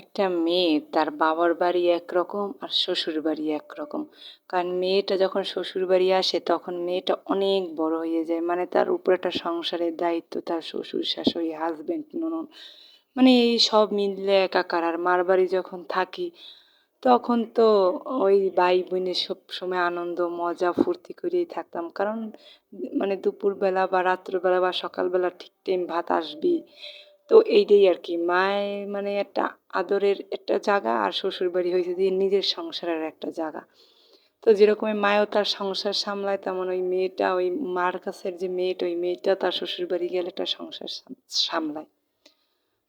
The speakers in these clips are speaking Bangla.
একটা মেয়ে, তার বাবার বাড়ি একরকম আর শ্বশুর বাড়ি একরকম। কারণ মেয়েটা যখন শ্বশুর বাড়ি আসে, তখন মেয়েটা অনেক বড় হয়ে যায়। মানে তার উপর একটা সংসারের দায়িত্ব, তার শ্বশুর শাশুড়ি হাজব্যান্ড ননদ মানে এই সব মিললে একাকার। আর মার বাড়ি যখন থাকি, তখন তো ওই ভাই বোনের সব সময় আনন্দ, মজা, ফুর্তি করেই থাকতাম। কারণ মানে দুপুরবেলা বা রাত্রবেলা বা সকালবেলা ঠিক টাইম ভাত আসবি তো এইটাই আর কি মায় মানে একটা আদরের একটা জায়গা আর শ্বশুর বাড়ি হয়েছে দিয়ে নিজের সংসারের একটা জায়গা তো যেরকম মায়ও তার সংসার সামলায়, তেমন ওই মেয়েটা, ওই মার কাছের যে মেয়েটা, ওই মেয়েটা তার শ্বশুর বাড়ি গেলে একটা সংসার সামলায়।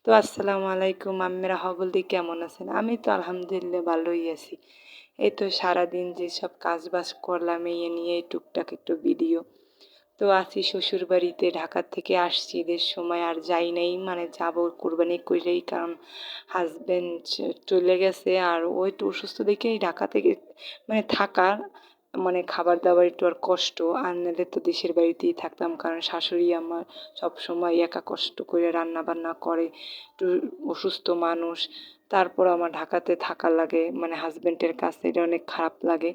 তো আসসালামু আলাইকুম আম্মেরা হবলদি কেমন আছেন? আমি তো আলহামদুলিল্লাহ ভালোই আছি। এই তো সারাদিন যেসব কাজ বাজ করলাম, এই নিয়ে টুকটাক একটু ভিডিও। তো আছি শ্বশুর বাড়িতে ঢাকার থেকে আসছি। ঈদের সময় আর যাই নাই মানে যাব কোরবানি করেই কারণ হাজব্যান্ড চলে গেছে আর ও একটু অসুস্থ দেখেই ঢাকা থেকে মানে থাকার মানে খাবার দাবার একটু আর কষ্ট। আর নাহলে তো দেশের বাড়িতেই থাকতাম কারণ শাশুড়ি আমার সব সময় একা কষ্ট করে রান্না বান্না করে। একটু অসুস্থ মানুষ তারপর আমার ঢাকাতে থাকা লাগে মানে হাজব্যান্ডের কাছে এটা অনেক খারাপ লাগে।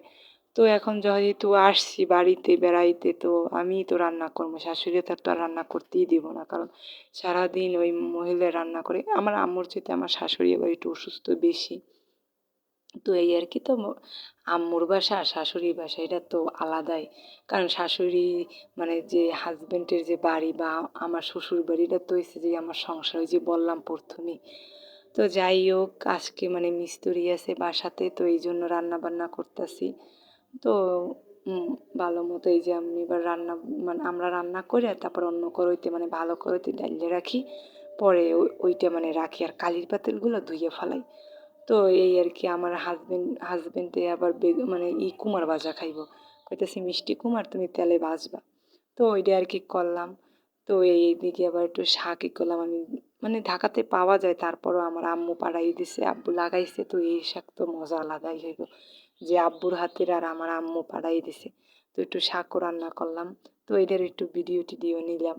তো এখন যেহেতু আসছি বাড়িতে, বেড়াইতে, তো আমিই তো রান্না করব। শাশুড়ি তার তো আর রান্না করতেই দিব না। কারণ সারাদিন ওই মহিলা রান্না করে, আমার আম্মুর চেয়ে আমার শাশুড়ি এবার একটু অসুস্থ বেশি। তো এই আর কি, তো আম্মুর বাসা আর শাশুড়ির বাসা, এটা তো আলাদাই। কারণ শাশুড়ি মানে যে হাজব্যান্ডের যে বাড়ি বা আমার শ্বশুর বাড়িটা তো হয়েছে যে আমার সংসার, ওই যে বললাম প্রথমেই তো যাই হোক, আজকে মানে মিস্ত্রি আছে বাসাতে, তো এই জন্য রান্না বান্না করতেছি। তো ভালো মতো এই যে আমি এবার রান্না মানে আমরা রান্না করে তারপর অন্য করে করইতে মানে ভালো করইতে ডাইলে রাখি। পরে ওইটা মানে রাখি আর কালির পাতিলগুলো ধুয়ে ফেলাই। তো এই আর কি আমার হাজবেন্ড হাজবেন্ডে আবার বেগ মানে ই কুমার ভাজা খাইব। কইতেছি, মিষ্টি কুমার, তুমি তেলে ভাজবা। তো ওইটা আর কি করলাম। তো এই দিকে আবার একটু শাকই করলাম আমি। মানে ঢাকাতে পাওয়া যায়, তারপরও আমার আম্মু পাড়াই দিছে, আব্বু লাগাইছে, তো এই শাক তো মজা আলাদাই হইব। যে আব্বুর হাতের আর আমার আম্মু পাড়াই দিছে। তো একটু শাকও রান্না করলাম। তো এদের একটু ভিডিও টিডিও নিলাম।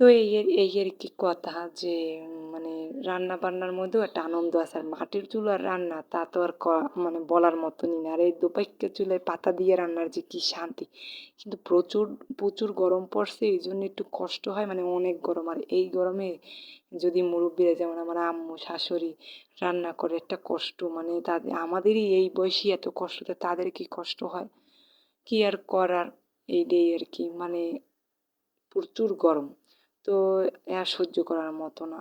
তো এই এই আর কি কথা যে মানে রান্না বান্নার মধ্যেও একটা আনন্দ আছে। আর মাটির চুলার রান্না, তা তো আর মানে বলার মতনই না। আর এই দোপাইকা চুলায় পাতা দিয়ে রান্নার যে কী শান্তি। কিন্তু প্রচুর প্রচুর গরম পড়ছে, এই জন্য একটু কষ্ট হয় মানে অনেক গরম। আর এই গরমে যদি মুরব্বীরা, যেমন আমার আম্মু, শাশুড়ি রান্না করে, একটা কষ্ট। মানে তাদের, আমাদেরই এই বয়সী এত কষ্ট তাদের কি কষ্ট হয়? কি আর করার? এইটাই আর কি মানে প্রচুর গরম। তো আর সহ্য করার মতো না।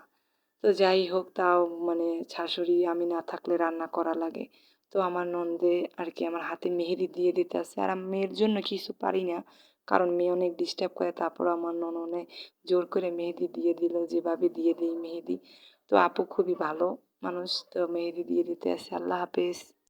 তো যাই হোক, তাও মানে শাশুড়ি আমি না থাকলে রান্না করা লাগে। তো আমার নন্দে আর কি আমার হাতে মেহেদি দিয়ে দিতে আসে আর আমি মেয়ের জন্য কিছু পারি না, কারণ মেয়ে অনেক ডিস্টার্ব করে। তারপর আমার নননে জোর করে মেহেদি দিয়ে দিল, যেভাবে দিয়ে দিই মেহেদি। তো আপু খুবই ভালো মানুষ, তো মেহেদি দিয়ে দিতে আসে আল্লাহ হাফেজ।